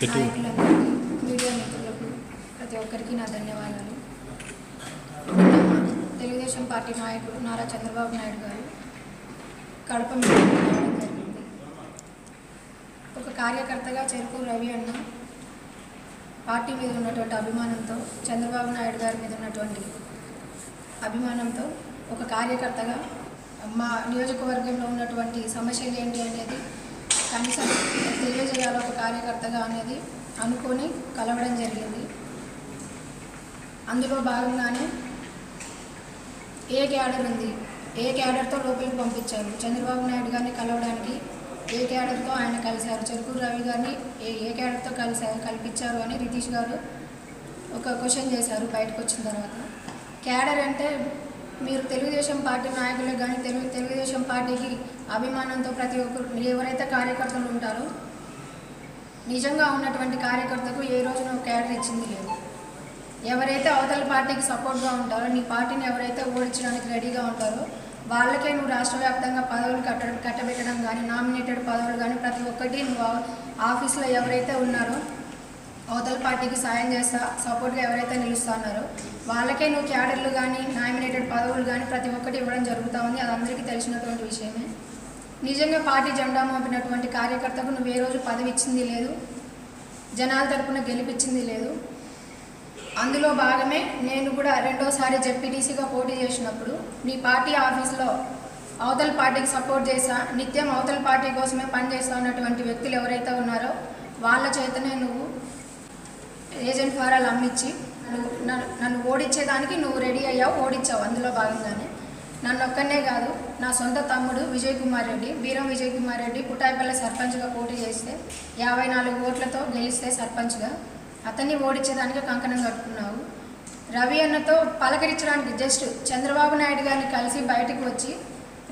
పెట్టు. మీడియా మిత్రులకు ప్రతి ఒక్కరికి నా ధన్యవాదాలు. తెలుగుదేశం పార్టీ నాయకుడు నారా చంద్రబాబు నాయుడు గారు కడప జరిగింది. ఒక కార్యకర్తగా చెరుకు రవి అన్న పార్టీ మీద ఉన్నటువంటి అభిమానంతో చంద్రబాబు నాయుడు గారి మీద ఉన్నటువంటి అభిమానంతో ఒక కార్యకర్తగా మా నియోజకవర్గంలో ఉన్నటువంటి సమస్యలు ఏంటి అనేది కనీసం తెలియజేయాలి ఒక కార్యకర్తగా అనేది అనుకొని కలవడం జరిగింది. అందులో భాగంగానే ఏ క్యాడర్ ఉంది? ఏ క్యాడర్తో లోపలికి పంపించారు? చంద్రబాబు నాయుడు గారిని కలవడానికి ఏ క్యాడర్తో ఆయన కలిశారు? చెరుకూరు రవి గారిని ఏ ఏ క్యాడర్తో కలిశారు కల్పించారు అని రితీష్ గారు ఒక క్వశ్చన్ చేశారు బయటకు వచ్చిన తర్వాత. క్యాడర్ అంటే మీరు తెలుగుదేశం పార్టీ నాయకులకు కానీ తెలుగు తెలుగుదేశం పార్టీకి అభిమానంతో ప్రతి ఒక్కరు ఎవరైతే కార్యకర్తలు ఉంటారో నిజంగా ఉన్నటువంటి కార్యకర్తకు ఏ రోజున క్యాడర్ ఇచ్చింది లేదు. ఎవరైతే అవతల పార్టీకి సపోర్ట్గా ఉంటారో నీ పార్టీని ఎవరైతే ఓడించడానికి రెడీగా ఉంటారో వాళ్ళకే నువ్వు రాష్ట్ర వ్యాప్తంగా పదవులు కట్ట కట్టబెట్టడం కానీ నామినేటెడ్ పదవులు కానీ ప్రతి ఒక్కటి నువ్వు ఆఫీస్లో ఎవరైతే ఉన్నారో పార్టీకి సాయం చేస్తా సపోర్ట్గా ఎవరైతే నిలుస్తున్నారో వాళ్ళకే నువ్వు క్యాడర్లు కానీ నామినేటెడ్ పదవులు కానీ ప్రతి ఒక్కటి ఇవ్వడం జరుగుతూ ఉంది. అది అందరికీ తెలిసినటువంటి విషయమే. నిజంగా పార్టీ జెండా మోపినటువంటి కార్యకర్తకు నువ్వు ఏ రోజు పదవి ఇచ్చింది లేదు జనాల తరపున గెలిపించింది లేదు. అందులో భాగమే నేను కూడా రెండోసారి జెడ్పీటీసీగా పోటీ చేసినప్పుడు నీ పార్టీ ఆఫీస్లో అవతల పార్టీకి సపోర్ట్ చేసా నిత్యం అవతల పార్టీ కోసమే పనిచేస్తా ఉన్నటువంటి వ్యక్తులు ఎవరైతే ఉన్నారో వాళ్ళ చేతనే నువ్వు ఏజెంట్ ఫారాలు అమ్మించి నువ్వు నన్ను ఓడించేదానికి నువ్వు రెడీ అయ్యావు ఓడించావు అందులో భాగంగానే. నన్ను ఒక్కనే కాదు నా సొంత తమ్ముడు విజయ్ కుమార్ రెడ్డి బీరం విజయ్ కుమార్ రెడ్డి పుట్టాయిపల్లి సర్పంచ్గా పోటీ చేస్తే యాభై నాలుగు ఓట్లతో గెలిస్తే సర్పంచ్గా. అతన్ని ఓడించేదానికి కంకణం కట్టుకున్నావు. రవి అన్నతో పలకరించడానికి జస్ట్ చంద్రబాబు నాయుడు గారిని కలిసి బయటకు వచ్చి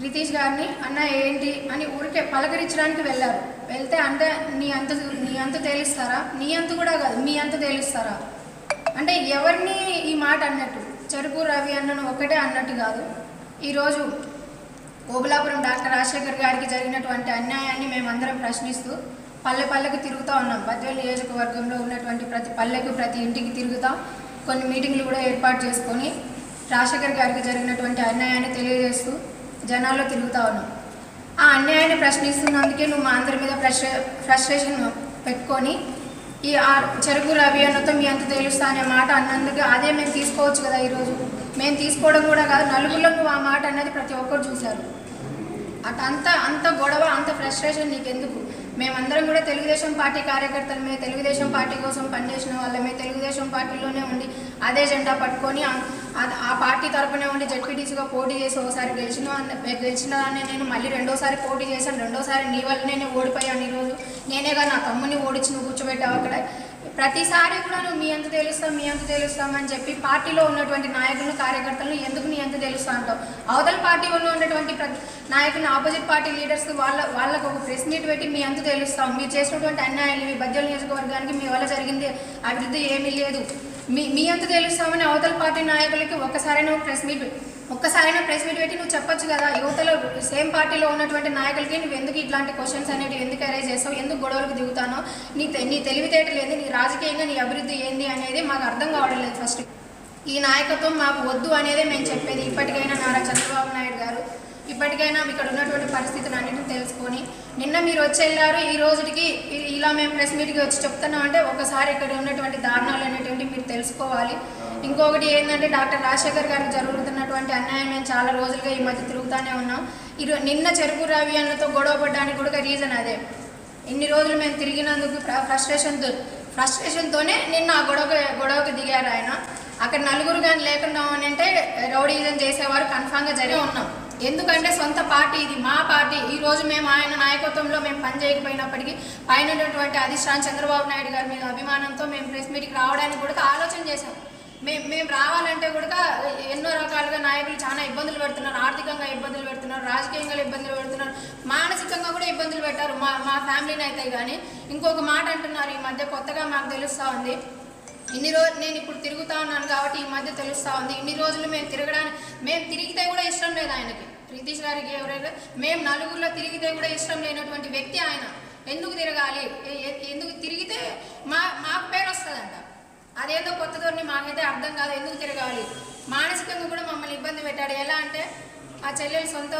రితీష్ గారిని అన్న ఏంటి? అని ఊరికే పలకరించడానికి వెళ్ళారు. వెళ్తే అంటే నీ అంత నీ అంత తేలిస్తారా? నీ అంత కూడా కాదు మీ అంత తేలిస్తారా? అంటే ఎవరిని ఈ మాట అన్నట్టు? చెరుకు రవి అన్నను ఒకటే అన్నట్టు కాదు. ఈరోజు ఓబులాపురం డాక్టర్ రాజశేఖర్ గారికి జరిగినటువంటి అన్యాయాన్ని మేమందరం ప్రశ్నిస్తూ పల్లె పల్లెకు తిరుగుతూ ఉన్నాం. బద్వేల్ నియోజకవర్గంలో ఉన్నటువంటి ప్రతి పల్లెకు ప్రతి ఇంటికి తిరుగుతాం కొన్ని మీటింగ్లు కూడా ఏర్పాటు చేసుకొని రాజశేఖర్ గారికి జరిగినటువంటి అన్యాయాన్ని తెలియజేస్తూ జనాల్లో తిరుగుతా ఉన్నాం ఆ అన్యాయాన్ని ప్రశ్నిస్తున్నందుకే నువ్వు మా అందరి మీద ఫ్రస్ట్రే ఫ్రస్ట్రేషన్ పెట్టుకొని ఈ ఆ చెరుకు రవి అన్నతో మీ అంత తెలుస్తా అనే మాట అన్నందుకు అదే మేము తీసుకోవచ్చు కదా ఈరోజు. మేము తీసుకోవడం కూడా కాదు నలుగురిలో నువ్వు ఆ మాట అన్నది ప్రతి ఒక్కరు చూశారు. అట్ అంత అంత గొడవ అంత ఫ్రస్ట్రేషన్ నీకెందుకు? మేమందరం కూడా తెలుగుదేశం పార్టీ కార్యకర్తలమే తెలుగుదేశం పార్టీ కోసం పనిచేసిన వాళ్ళమే తెలుగుదేశం పార్టీలోనే ఉండి అదే జెండా పట్టుకొని ఆ- ఆ- పార్టీ తరపునే ఉండి జడ్పీటీసీగా పోటీ చేసి ఒకసారి గెలిచిన గెలిచిన నేను మళ్ళీ రెండోసారి పోటీ చేశాను. రెండోసారి నీ వల్లనే నేను ఓడిపోయాను ఈరోజు. నేనేగా నా తమ్ముని ఓడించి నువ్వు కూర్చోబెట్టావు అక్కడ. ప్రతిసారి కూడా నువ్వు మీ ఎంత తెలుస్తాం మీ ఎంత తెలుస్తామని చెప్పి పార్టీలో ఉన్నటువంటి నాయకులను కార్యకర్తలను ఎందుకు నీ ఎంత తెలుస్తా అంటావు? అవతల పార్టీ ఉన్నటువంటి ప్రతి నాయకులను ఆపోజిట్ పార్టీ లీడర్స్ వాళ్ళ వాళ్ళకు ఒక ప్రెస్ మీట్ పెట్టి మీ అంత తెలుస్తాం మీరు చేసినటువంటి అన్యాయాలు మీ బద్యల నియోజకవర్గానికి మీ వల్ల జరిగింది. అభివృద్ధి ఏమీ లేదు. మీ మీ అంత తెలుస్తామని అవతల పార్టీ నాయకులకి ఒక్కసారైనా ప్రెస్ మీట్ ఒక్కసారైనా ప్రెస్ మీట్ పెట్టి నువ్వు చెప్పొచ్చు కదా యువతలో సేమ్ పార్టీలో ఉన్నటువంటి నాయకులకి నువ్వు ఎందుకు ఇట్లాంటి క్వశ్చన్స్ అనేవి ఎందుకు అరేంజ్ చేస్తావు ఎందుకు గొడవలకు దిగుతానో నీ తె- నీ తెలివితేటలు ఏంది నీ రాజకీయంగా నీ అభివృద్ధి ఏంది అనేది మాకు అర్థం కావడం లేదు ఫస్ట్ ఈ నాయకత్వం మాకు వద్దు అనేదే మేము చెప్పేది ఇప్పటికైనా నారా చంద్రబాబు నాయుడు గారు. ఇప్పటికైనా ఇక్కడ ఉన్నటువంటి పరిస్థితులు అన్నింటినీ తెలుసుకొని నిన్న మీరు వచ్చి వెళ్ళారు ఈ రోజుకి ఇలా మేము ప్రెస్ మీట్కి వచ్చి చెప్తున్నాం అంటే ఒకసారి ఇక్కడ ఉన్నటువంటి దారుణాలు అనేటువంటి మీరు తెలుసుకోవాలి. ఇంకొకటి ఏంటంటే డాక్టర్ రాజశేఖర్ గారికి జరుగుతున్నటువంటి అన్యాయం మేము చాలా రోజులుగా ఈ మధ్య తిరుగుతూనే ఉన్నాం. ఈ నిన్న చెరుకు రవి అన్నతో గొడవ పడడానికి కూడా రీజన్ అదే. ఇన్ని రోజులు మేము తిరిగినందుకు ఫ్రస్ట్రేషన్తో ఫ్రస్ట్రేషన్తోనే నిన్న ఆ గొడవ గొడవకు దిగారు ఆయన. అక్కడ నలుగురు కానీ లేకుండా అంటే రౌడీజం చేసేవారు కన్ఫామ్గా జరిగి ఉన్నాం. ఎందుకంటే సొంత పార్టీ ఇది మా పార్టీ. ఈ రోజు మేము ఆయన నాయకత్వంలో మేము పని చేయకపోయినప్పటికీ పైన ఉన్నటువంటి అధిష్టాన్ చంద్రబాబు నాయుడు గారి మీద అభిమానంతో మేము ప్రెస్ మీట్కి రావడానికి కూడా ఆలోచన చేశాం. మేము మేము రావాలంటే కూడా ఎన్నో రకాలుగా నాయకులు చాలా ఇబ్బందులు పెడుతున్నారు. ఆర్థికంగా ఇబ్బందులు పెడుతున్నారు రాజకీయంగా ఇబ్బందులు పెడుతున్నారు మానసికంగా కూడా ఇబ్బందులు పెట్టారు మా మా ఫ్యామిలీని అయితే కానీ ఇంకొక మాట అంటున్నారు ఈ మధ్య కొత్తగా మాకు తెలుస్తూ ఉంది. ఇన్ని రోజులు నేను ఇప్పుడు తిరుగుతా ఉన్నాను కాబట్టి ఈ మధ్య తెలుస్తూ ఉంది. ఇన్ని రోజులు మేము తిరగడానికి మేము తిరిగితే ఇష్టం లేదు ఆయనకి. ప్రీతీష్ గారికి ఎవరైనా మేము నలుగురిలో తిరిగితే కూడా ఇష్టం లేనటువంటి వ్యక్తి ఆయన. ఎందుకు తిరగాలి? ఎ- ఎ- ఎందుకు తిరిగితే అదేదో కొత్త ధోరణి మాకైతే అర్థం కాదు. ఎందుకు తిరగాలి? మానసికంగా కూడా మమ్మల్ని ఇబ్బంది పెట్టాడు. ఎలా అంటే ఆ చెల్లెలు సొంత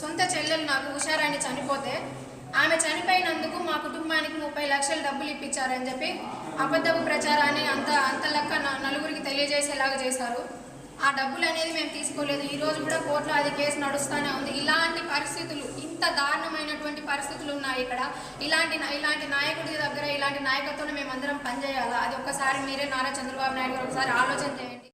సొంత చెల్లెలు నాకు హుషారాన్ని చనిపోతే ఆమె చనిపోయినందుకు మా కుటుంబానికి ముప్పై లక్షలు డబ్బులు ఇప్పించారని చెప్పి అబద్ధపు ప్రచారాన్ని అంత అంత లెక్క నలుగురికి తెలియజేసేలాగా చేశారు. ఆ డబ్బులు అనేది మేము తీసుకోలేదు. ఈ రోజు కూడా కోర్టులో అది కేసు నడుస్తూనే ఉంది. ఇలాంటి పరిస్థితులు ఇంత దారుణమైనటువంటి పరిస్థితులు ఉన్నాయి ఇక్కడ. ఇలాంటి ఇలాంటి నాయకుడి దగ్గర ఇలాంటి నాయకత్వం మేమందరం పనిచేయాలా? అది ఒక్కసారి మీరే నారా చంద్రబాబు నాయుడు గారు ఒకసారి ఆలోచన చేయండి.